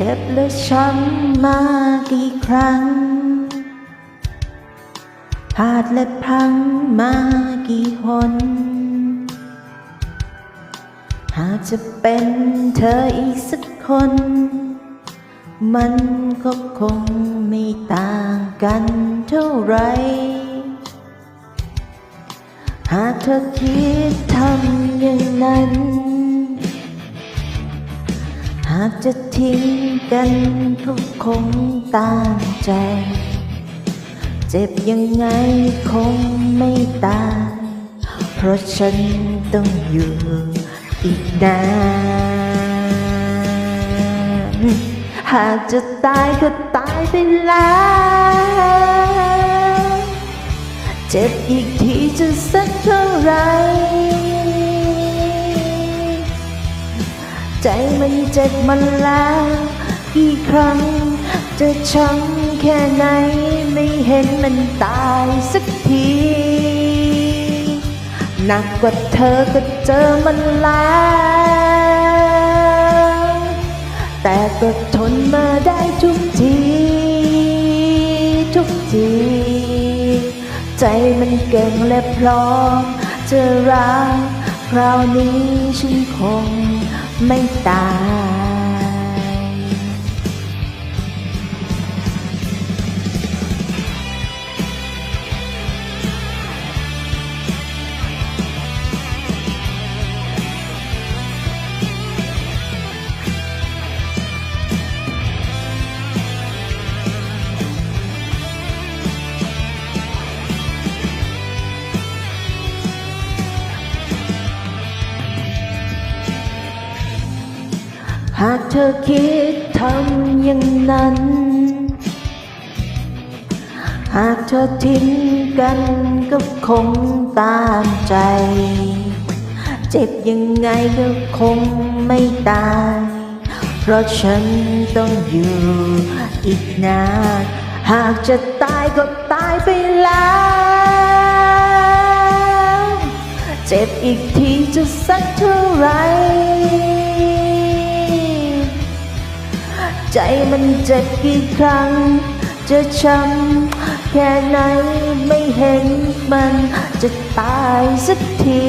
จ็บและช้ำมากี่ครั้งพลาดและพังมากี่หนหากจะเป็นเธออีกสักคน มันก็คงไม่ต่างกันเท่าไร หากเธอคิดทำอย่างนั้นากจะทิ้งกันก็คงตามใจ เจ็บยังไงคงไม่ตาย เพราะฉันต้องอยู่อีกนานหากจะตายก็ตายไปแล้ว เจ็บอีกทีจะสักเท่าไหร ใจมันเจ็บมันแล้วกี่ครั้ง จะช้ำแค่ไหน ไม่เห็นมันตายสักที หนักกว่าเธอก็เจอมันแล้ว แต่ก็ทนมาได้ทุกที ทุกที ใจมันเก่งและพร้อมจะรักคราวนี้ฉันคง ไม่ต หากเธอคิดทำอย่างนั้น หากเธอทิ้งกันก็คงตามใจ เจ็บยังไงก็คงไม่ตาย เพราะฉันต้องอยู่อีกนาน หากจะตายก็ตายไปแล้ว เจ็บอีกทีจะสักเท่าไหร ใจมันเจ็บกี่ครั้ง จะช้ำแค่ไหนไม่เห็นมันจะตายสักที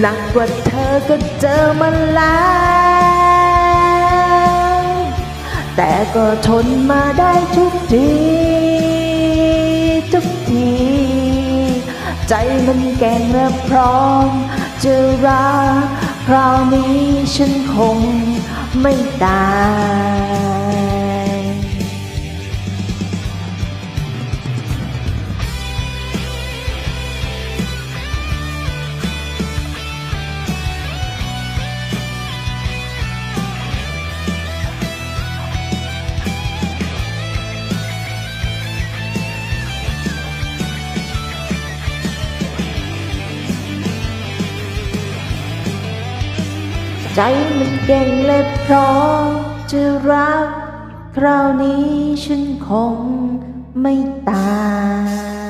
หนักกว่าเธอก็เจอมันแล้ว แต่ก็ทนมาได้ทุกที ทุกที ใจมันแก่งและพร้อม จะรักคราวนี้ฉันคง ไม่ตา ใจมันเก่งและพร้อมจะรัก คราวนี้ฉันคงไม่ตาย